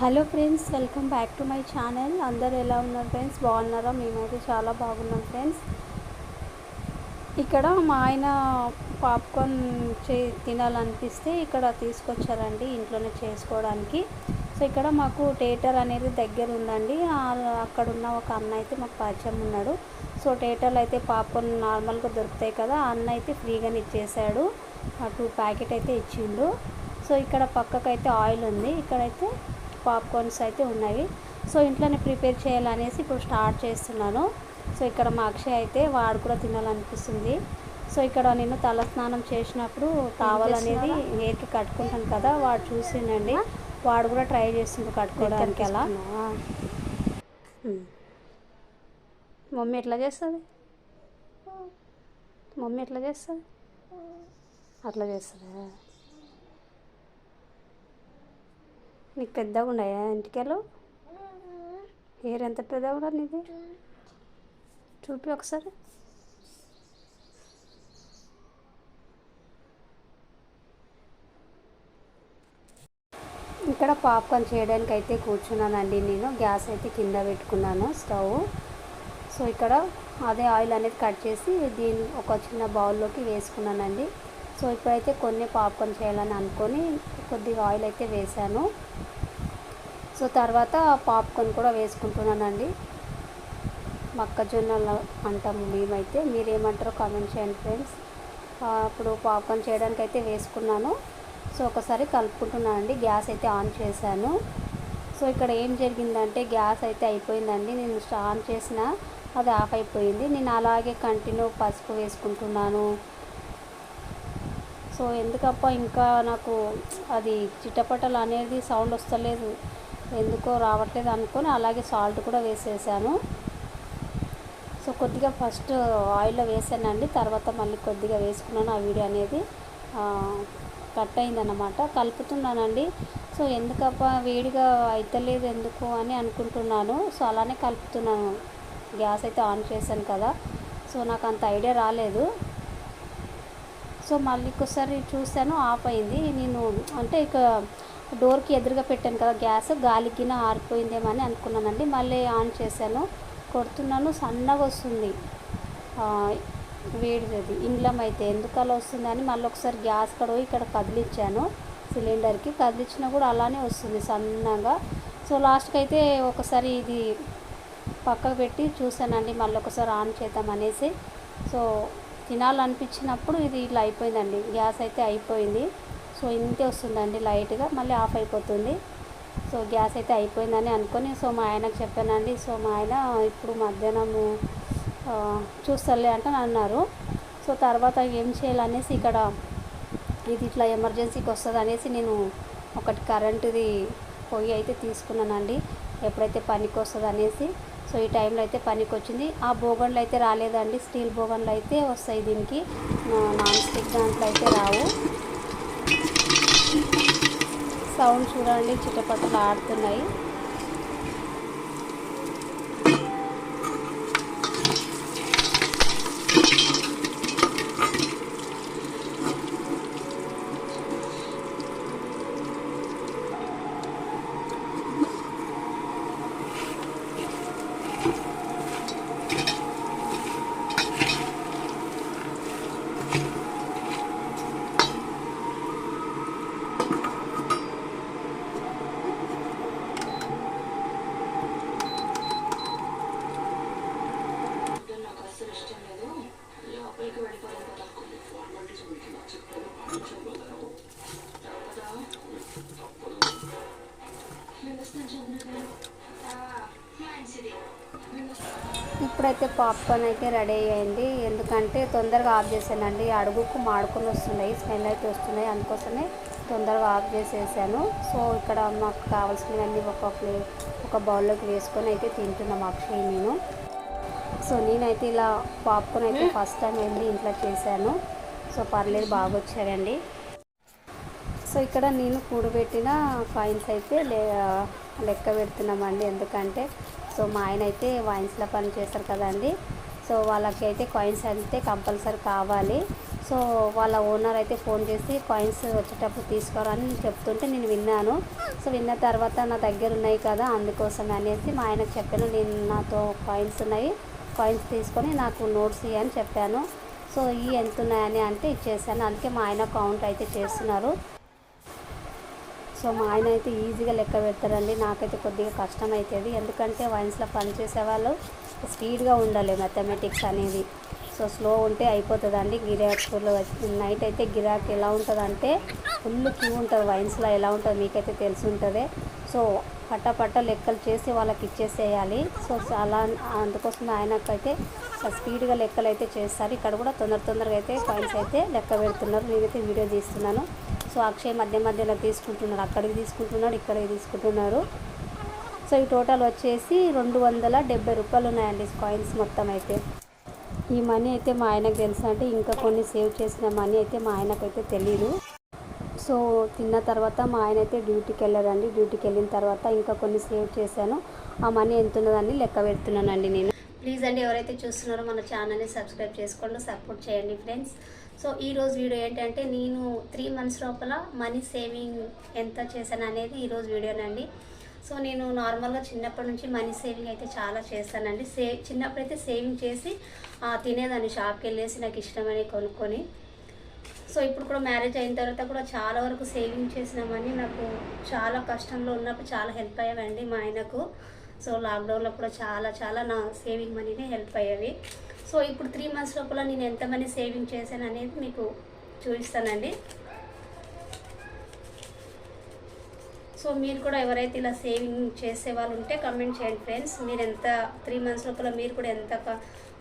Hello friends welcome back to my channel. అందరు ఎలా ఉన్నారు ఫ్రెండ్స్? బాగున్నారా? మేమైతే చాలా బాగున్నాం ఫ్రెండ్స్. ఇక్కడ మా ఆయన పాప్కార్న్ చే తినాలనిపిస్తే ఇక్కడ తీసుకొచ్చారండి ఇంట్లోనే చేసుకోవడానికి. సో ఇక్కడ మాకు థియేటర్ అనేది దగ్గర ఉందండి. అక్కడ ఉన్న ఒక అన్న అయితే మాకు పరిచయం ఉన్నాడు. సో థియేటర్లో అయితే పాప్కార్న్ నార్మల్గా దొరుకుతాయి కదా అన్న అయితే ఫ్రీగానే ఇచ్చేసాడు టూ ప్యాకెట్ అయితే ఇచ్చిండు. సో ఇక్కడ పక్కకు అయితే ఆయిల్ ఉంది. ఇక్కడైతే పాప్కార్న్స్ అయితే ఉన్నాయి. సో ఇంట్లోనే ప్రిపేర్ చేయాలనేసి ఇప్పుడు స్టార్ట్ చేస్తున్నాను. సో ఇక్కడ మా అక్షయ్ అయితే వాడు కూడా తినాలనిపిస్తుంది. సో ఇక్కడ నేను తల స్నానం చేసినప్పుడు టవల్ అనేది హెయిర్కి కట్టుకుంటాను కదా వాడు చూసిండండి. వాడు కూడా ట్రై చేస్తుండు కట్టుకోవడానికి అలా. ఉమ్. మమ్మీ ఎట్లా చేస్తుంది? మమ్మీ ఎట్లా చేస్తుంది? అట్లా చేస్తుందా? నీకు పెద్దగా ఉన్నాయా ఇంటికెళ్ళు హెయిర్ ఎంత పెద్దగా కూడా నీది? చూపి ఒకసారి. ఇక్కడ పాప్కార్న్ చేయడానికి అయితే కూర్చున్నానండి నేను. గ్యాస్ అయితే కింద పెట్టుకున్నాను స్టవ్. సో ఇక్కడ అదే ఆయిల్ అనేది కట్ చేసి దీన్ని ఒక చిన్న బౌల్లోకి వేసుకున్నానండి. సో ఇప్పుడైతే కొన్ని పాప్కార్న్ చేయాలని అనుకొని కొద్దిగా ఆయిల్ అయితే వేసాను సో తర్వాత పాప్కార్న్ కూడా వేసుకుంటున్నానండి. మొక్కజొన్నలు అంటాము మేమైతే. మీరేమంటారో కామెంట్ చేయండి ఫ్రెండ్స్. ఇప్పుడు పాప్కార్న్ చేయడానికి అయితే వేసుకున్నాను. సో ఒకసారి కలుపుకుంటున్నానండి గ్యాస్ అయితే ఆన్ చేశాను. సో ఇక్కడ ఏం జరిగిందంటే గ్యాస్ అయితే అయిపోయిందండి. నేను ఆన్ చేసిన అది ఆఫ్ అయిపోయింది. నేను అలాగే కంటిన్యూ పసుపు వేసుకుంటున్నాను. సో ఎందుకప్ప ఇంకా నాకు అది చిటపటలు అనేది సౌండ్ వస్తలేదు. ఎందుకో రావట్లేదు అనుకొని అలాగే సాల్ట్ కూడా వేసేసాను. సో కొద్దిగా ఫస్ట్ ఆయిల్లో వేసానండి. తర్వాత మళ్ళీ కొద్దిగా వేసుకున్నాను. ఆ వీడియో అనేది కట్ అయిందన్నమాట. కలుపుతున్నానండి. సో ఎందుకప్ప వేడిగా అయితలేదు ఎందుకు అని అనుకుంటున్నాను. సో అలానే కలుపుతున్నాను. గ్యాస్ అయితే ఆన్ చేశాను కదా. సో నాకు అంత ఐడియా రాలేదు. సో మళ్ళీ ఒకసారి చూశాను ఆఫ్ అయింది నేను అంటే ఇక డోర్కి ఎదురుగా పెట్టాను కదా గ్యాస్ గాలికిన ఆరిపోయిందేమో అని అనుకున్నానండి. మళ్ళీ ఆన్ చేశాను. కొడుతున్నాను సన్నగా వస్తుంది. వేడిది. ఇంగ్లం అయితే ఎందుకు అలా వస్తుందని మళ్ళీ ఒకసారి గ్యాస్ కడ పోయి ఇక్కడ కదిలించాను సిలిండర్కి కదిలించినా కూడా అలానే వస్తుంది సన్నగా. సో లాస్ట్కి అయితే ఒకసారి ఇది పక్కకు పెట్టి చూసానండి మళ్ళీ ఒకసారి ఆన్ చేద్దాం అనేసి. సో తినాలనిపించినప్పుడు ఇది ఇట్లా అయిపోయిందండి. గ్యాస్ అయితే అయిపోయింది. సో ఇంతే వస్తుందండి లైట్గా. మళ్ళీ ఆఫ్ అయిపోతుంది. సో గ్యాస్ అయితే అయిపోయిందని అనుకొని సో మా ఆయనకు చెప్పానండి. సో మా ఆయన ఇప్పుడు మధ్యాహ్నము చూస్తలే అంటే అన్నారు. సో తర్వాత ఏం చేయాలనేసి ఇక్కడ ఇది ఇట్లా ఎమర్జెన్సీకి వస్తుంది అనేసి నేను ఒకటి కరెంటుది పొయ్యి అయితే తీసుకున్నానండి. ఎప్పుడైతే పనికి వస్తుంది అనేసి సో ఈ టైంలో అయితే పనికి వచ్చింది ఆ బోగన్లు అయితే రాలేదండి. స్టీల్ బోగన్లు అయితే వస్తాయి దీనికి. నాన్ స్టిక్ దాంట్లో అయితే రావు. సౌండ్ చూడండి చిట్టపట్టలు ఆడుతున్నాయి. ఇప్పుడైతే పాప్కార్న్ అయితే రెడీ అయ్యింది. ఎందుకంటే తొందరగా ఆఫ్ చేశానండి అడుగుకు మాడుకొని వస్తున్నాయి. స్మెల్ అయితే వస్తున్నాయి. అందుకోసమే తొందరగా ఆఫ్ చేసేసాను. సో ఇక్కడ మాకు కావాల్సినవన్నీ ఒక ప్లే ఒక బౌల్లోకి వేసుకొని అయితే తింటున్నాం అక్షయ్ నేను. సో నేనైతే ఇలా పాప్కార్న్ అయితే ఫస్ట్ టైం వెళ్ళి ఇంట్లో చేశాను. సో పర్లేదు బాగా వచ్చాయండి సో ఇక్కడ నేను కూడబెట్టిన కాయిన్స్ అయితే లే లెక్క పెడుతున్నామండి. ఎందుకంటే సో మా ఆయన అయితే వైన్స్లో పని చేస్తారు కదండి. సో వాళ్ళకి అయితే కాయిన్స్ అయితే కంపల్సరీ కావాలి. సో వాళ్ళ ఓనర్ అయితే ఫోన్ చేసి కాయిన్స్ వచ్చేటప్పుడు తీసుకోరని చెప్తుంటే నేను విన్నాను. సో విన్న తర్వాత నా దగ్గర ఉన్నాయి కదా అందుకోసం అనేసి మా ఆయనకు చెప్పాను. నేను నాతో కాయిన్స్ ఉన్నాయి కాయిన్స్ తీసుకొని నాకు నోట్స్ ఇవ్వని చెప్పాను. సో ఈ ఎంత ఉన్నాయని అంటే ఇచ్చేసాను. అందుకే మా ఆయన కౌంట్ అయితే చేస్తున్నారు. సో మా ఆయన అయితే ఈజీగా లెక్క పెడతారండి. నాకైతే కొద్దిగా కష్టం అవుతుంది ఎందుకంటే వైన్స్లో పనిచేసే వాళ్ళు స్పీడ్గా ఉండాలి మ్యాథమెటిక్స్ అనేది. సో స్లో ఉంటే అయిపోతుందండి. గిరాకులు నైట్ అయితే గిరాకు ఎలా ఉంటుందంటే ఫుల్ క్యూ ఉంటుంది వైన్స్లో. ఎలా ఉంటుంది మీకైతే తెలిసి ఉంటుంది సో పట్ట పట్ట లెక్కలు చేసి వాళ్ళకి ఇచ్చేసేయాలి. సో అలా అందుకోసం ఆయనకైతే స్పీడ్గా లెక్కలు అయితే చేస్తారు. ఇక్కడ కూడా తొందర తొందరగా అయితే కాయిన్స్ అయితే లెక్క పెడుతున్నారు. నేనైతే వీడియో తీస్తున్నాను. సో అక్షయ్ మధ్య మధ్యలో తీసుకుంటున్నాడు అక్కడికి తీసుకుంటున్నాడు ఇక్కడికి తీసుకుంటున్నారు. సో ఈ టోటల్ వచ్చేసి రెండు వందల డెబ్బై రూపాయలు ఉన్నాయండి కాయిన్స్ మొత్తం అయితే. ఈ మనీ అయితే మా ఆయనకు తెలుసు అంటే ఇంకా కొన్ని సేవ్ చేసిన మనీ అయితే మా ఆయనకైతే తెలియదు సో తిన్న తర్వాత మా ఆయన అయితే డ్యూటీకి వెళ్ళారండి డ్యూటీకి వెళ్ళిన తర్వాత ఇంకా కొన్ని సేవ్ చేశాను. ఆ మనీ ఎంత ఉన్నదని లెక్క పెడుతున్నానండి నేను. ప్లీజ్ అండి ఎవరైతే చూస్తున్నారో మన ఛానల్ని సబ్స్క్రైబ్ చేసుకోండి సపోర్ట్ చేయండి ఫ్రెండ్స్. సో ఈరోజు వీడియో ఏంటంటే నేను త్రీ మంత్స్ లోపల మనీ సేవింగ్ ఎంత చేశాను అనేది ఈరోజు వీడియోనండి. సో నేను నార్మల్గా చిన్నప్పటి నుంచి మనీ సేవింగ్ అయితే చాలా చేస్తానండి. సే చిన్నప్పుడు అయితే సేవింగ్ చేసి తినేదాన్ని షాప్కి వెళ్ళేసి నాకు ఇష్టమని కొనుక్కొని. సో ఇప్పుడు కూడా మ్యారేజ్ అయిన తర్వాత కూడా చాలా వరకు సేవింగ్ చేసినామని నాకు చాలా కష్టంలో ఉన్నప్పుడు చాలా హెల్ప్ అయ్యావండి మా ఆయనకు. సో లాక్డౌన్లో కూడా చాలా చాలా నా సేవింగ్ మనీనే హెల్ప్ అయ్యేవి. సో ఇప్పుడు త్రీ మంత్స్ లోపల నేను ఎంత మనీ సేవింగ్ చేశాను అనేది మీకు చూపిస్తానండి. సో మీరు కూడా ఎవరైతే ఇలా సేవింగ్ చేసే వాళ్ళు ఉంటే కమెంట్ చేయండి ఫ్రెండ్స్ మీరు ఎంత త్రీ మంత్స్ లోపల మీరు కూడా ఎంత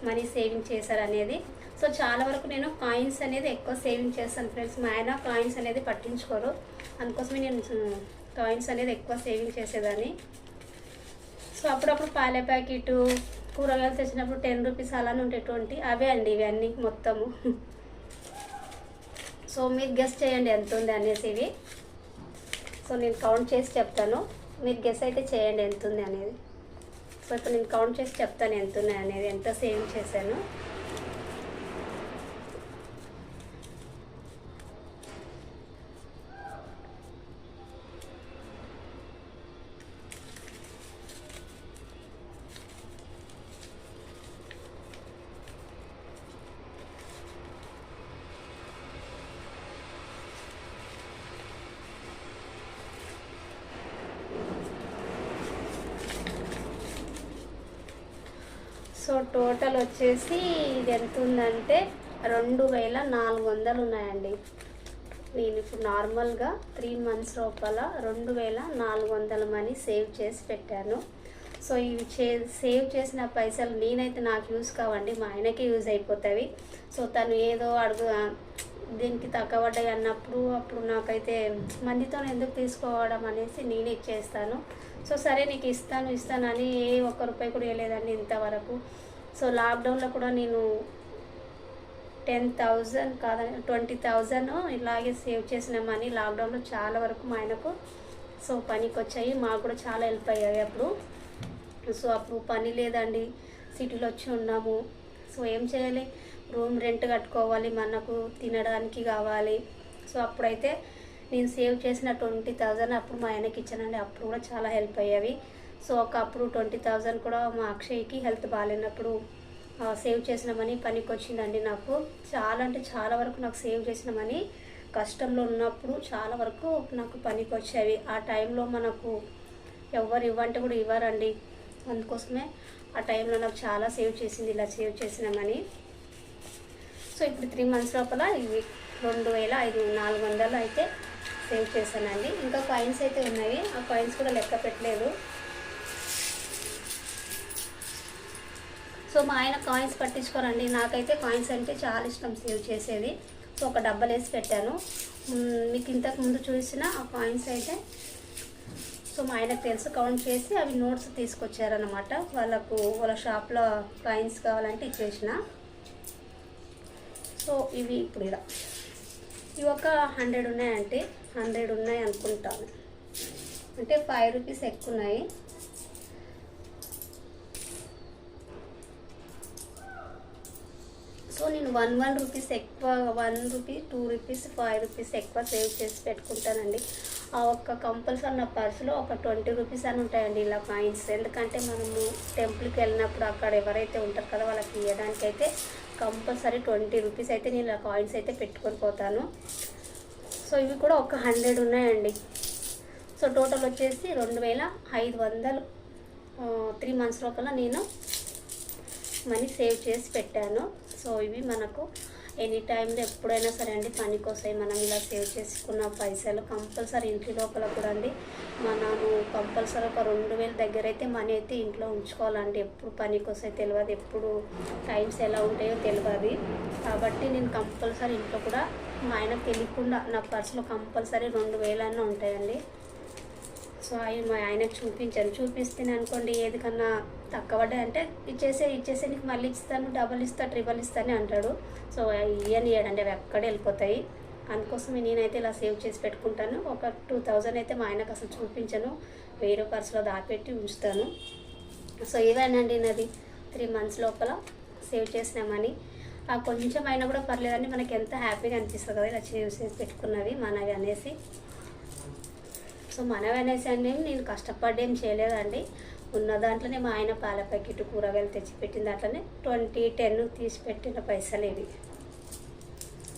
మనీ సేవింగ్ చేశారు అనేది. సో చాలా వరకు నేను కాయిన్స్ అనేది ఎక్కువ సేవింగ్ చేస్తాను ఫ్రెండ్స్ మా ఆయన కాయిన్స్ అనేది పట్టించుకోరు. అందుకోసమే నేను కాయిన్స్ అనేది ఎక్కువ సేవింగ్ చేసేదాన్ని. సో అప్పుడప్పుడు పాలే ప్యాకెట్ కూరగాయలు తెచ్చినప్పుడు టెన్ రూపీస్ అలానే ఉంటాయి ట్వంటీ. అవే అండి ఇవన్నీ మొత్తము. సో మీరు గెస్ చేయండి ఎంత ఉంది అనేసి ఇవి. సో నేను కౌంట్ చేసి చెప్తాను. మీరు గెస్ అయితే చేయండి ఎంత ఉంది అనేది. సో ఇప్పుడు నేను కౌంట్ చేసి చెప్తాను ఎంత ఉన్నాయి అనేది. ఎంత సేవింగ్ చేశాను. సో టోటల్ వచ్చేసి ఇది ఎంత ఉందంటే రెండు వేల నాలుగు వందలు ఉన్నాయండి. నేను ఇప్పుడు నార్మల్గా త్రీ మంత్స్ లోపల రెండు వేల నాలుగు వందల మనీ సేవ్ చేసి పెట్టాను. సో ఇవి చే సేవ్ చేసిన పైసలు నేనైతే నాకు యూజ్ కావండి మా ఆయనకి యూజ్ అయిపోతాయి. సో తను ఏదో అడుగు దీనికి తగ్గబడ్డాయి అన్నప్పుడు అప్పుడు నాకైతే మందితో ఎందుకు తీసుకోవడం అనేసి నేనే ఇచ్చేస్తాను సో సరే నీకు ఇస్తాను ఇస్తాను అని ఏ ఒక్క రూపాయి కూడా వేయలేదండి ఇంతవరకు. సో లాక్డౌన్లో కూడా నేను టెన్ థౌజండ్ కాదని ట్వంటీ థౌజండ్ ఇలాగే సేవ్ చేసిన మనీ లాక్డౌన్లో చాలా వరకు మా ఆయనకు. సో పనికి వచ్చాయి మాకు కూడా చాలా హెల్ప్ అయ్యాయి అప్పుడు. సో అప్పుడు పని లేదండి సిటీలో వచ్చి ఉన్నాము. సో ఏం చేయాలి? రూమ్ రెంట్ కట్టుకోవాలి మనకు తినడానికి కావాలి. సో అప్పుడైతే నేను సేవ్ చేసిన ట్వంటీ థౌజండ్ అప్పుడు మా ఆయనకి ఇచ్చానండి. అప్పుడు కూడా చాలా హెల్ప్ అయ్యేవి. సో ఒకప్పుడు ట్వంటీ థౌజండ్ కూడా మా అక్షయ్కి హెల్త్ బాగాలేనప్పుడు సేవ్ చేసిన మనీ పనికి వచ్చిందండి నాకు. చాలా అంటే చాలా వరకు నాకు సేవ్ చేసిన మనీ కష్టంలో ఉన్నప్పుడు చాలా వరకు నాకు పనికి వచ్చేవి ఆ టైంలో మనకు ఎవరు ఇవ్వంటే కూడా ఇవ్వరండి. అందుకోసమే ఆ టైంలో నాకు చాలా సేవ్ చేసింది ఇలా సేవ్ చేసిన మనీ. సో ఇప్పుడు త్రీ మంత్స్ లోపల ఇవి రెండు వేల ఐదు నాలుగు వందలు అయితే సేవ్ చేశానండి. ఇంకా కాయిన్స్ అయితే ఉన్నాయి. ఆ కాయిన్స్ కూడా లెక్క పెట్టలేదు. సో మా ఆయన కాయిన్స్ పట్టించుకోరండి. నాకైతే కాయిన్స్ అంటే చాలా ఇష్టం సేవ్ చేసేది. సో ఒక డబ్బలు వేసి పెట్టాను. మీకు ఇంతకు ముందు చూసిన ఆ కాయిన్స్ అయితే సో మా ఆయనకు తెలుసు. కౌంట్ చేసి అవి నోట్స్ తీసుకొచ్చారనమాట వాళ్ళకు వాళ్ళ షాప్లో కాయిన్స్ కావాలంటే ఇచ్చేసిన. సో ఇవి ఇప్పుడు ఇలా ఇవి ఒక హండ్రెడ్ ఉన్నాయంటే హండ్రెడ్ ఉన్నాయి అనుకుంటాను. అంటే ఫైవ్ రూపీస్ ఎక్కువ ఉన్నాయి సో నేను వన్ వన్ రూపీస్ ఎక్కువ one rupee two rupees five rupees ఎక్కువ సేవ్ చేసి పెట్టుకుంటానండి. ఆ ఒక్క కంపల్సరీ నా పర్సులో ఒక ట్వంటీ రూపీస్ అని ఉంటాయండి ఇలా కాయిన్స్ ఎందుకంటే మనము టెంపుల్కి వెళ్ళినప్పుడు అక్కడ ఎవరైతే ఉంటారు కదా వాళ్ళకి ఇవ్వడానికైతే కంపల్సరీ ట్వంటీ రూపీస్ అయితే నేను ఇలా కాయిన్స్ అయితే పెట్టుకొని పోతాను. సో ఇవి కూడా ఒక హండ్రెడ్ ఉన్నాయండి. సో టోటల్ వచ్చేసి రెండు వేల ఐదు వందలు త్రీ మంత్స్ లోపల నేను మనీ సేవ్ చేసి పెట్టాను. సో ఇవి మనకు ఎనీ టైంలో ఎప్పుడైనా సరే అండి పనికి మనం ఇలా సేవ్ చేసుకున్న పైసలు కంపల్సరీ ఇంటి లోపల కూడా అండి. మనము కంపల్సరీ ఒక రెండు వేల దగ్గర అయితే మనీ అయితే ఇంట్లో ఉంచుకోవాలండి. ఎప్పుడు పనికి తెలియదు ఎప్పుడు టైమ్స్ ఎలా ఉంటాయో తెలియదు కాబట్టి నేను కంపల్సరీ ఇంట్లో కూడా మా ఆయనకు తెలియకుండా నా పర్సులో కంపల్సరీ రెండు వేలన్నా ఉంటాయండి. సో అవి మా ఆయనకు చూపించాను. చూపిస్తేనే అనుకోండి ఏది కన్నా తక్కువ అంటే ఇచ్చేసే ఇచ్చేసే నీకు మళ్ళీ ఇస్తాను డబల్ ఇస్తా ట్రిబల్ ఇస్తానే అంటాడు. సో ఇవన్నీ ఇవ్వడండి అవి అక్కడే వెళ్ళిపోతాయి. అందుకోసం నేనైతే ఇలా సేవ్ చేసి పెట్టుకుంటాను. ఒక టూ థౌజండ్ అయితే మా ఆయనకు అసలు చూపించను. వేరే పర్సులో దాపెట్టి ఉంచుతాను. సో ఇవేనండి నాది? త్రీ మంత్స్ లోపల సేవ్ చేసిన మనీ. ఆ కొంచెం అయినా కూడా పర్లేదండి. మనకి ఎంత హ్యాపీగా అనిపిస్తుంది కదా ఇలా సేవ్ చేసి పెట్టుకున్నవి మనవి అనేసి. సో మనవి అనేసి నేను కష్టపడ్డేం చేయలేదండి. ఉన్న దాంట్లోనే మా ఆయన పాల ప్యాకెట్ కూరగాయలు తెచ్చిపెట్టిన దాంట్లోనే ట్వంటీ టెన్ తీసి పెట్టిన పైసలు ఇవి.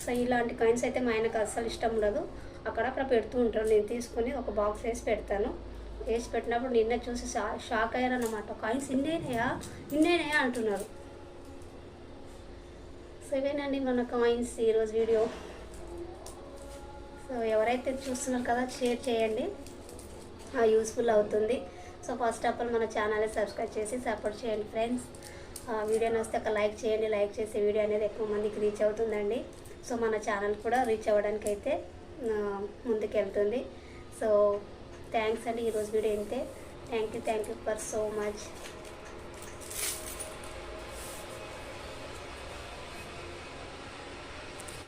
సో ఇలాంటి కాయిన్స్ అయితే మా ఆయనకు అస్సలు ఇష్టం ఉండదు. అక్కడక్కడ పెడుతూ ఉంటారు. నేను తీసుకొని ఒక బాక్స్ వేసి పెడతాను. వేసి పెట్టినప్పుడు నిన్న చూసి షా షాక్ అయ్యారన్నమాట. కాయిన్స్ ఇన్నేనయా ఇన్నేనయా అంటున్నారు. సో ఇవేనండి మన కాయిన్స్ ఈరోజు వీడియో. సో ఎవరైతే చూస్తున్నారు కదా షేర్ చేయండి. యూస్ఫుల్ అవుతుంది. సో ఫస్ట్ ఆఫ్ ఆల్ మన ఛానల్ని సబ్స్క్రైబ్ చేసి సపోర్ట్ చేయండి ఫ్రెండ్స్. వీడియోని వస్తే ఒక లైక్ చేయండి. లైక్ చేసే వీడియో అనేది ఎక్కువ మందికి రీచ్ అవుతుందండి. సో మన ఛానల్ కూడా రీచ్ అవ్వడానికి అయితే ముందుకు వెళ్తుంది సో థ్యాంక్స్ అండి. ఈరోజు వీడియో ఇంతే. Thank you thank you for so much.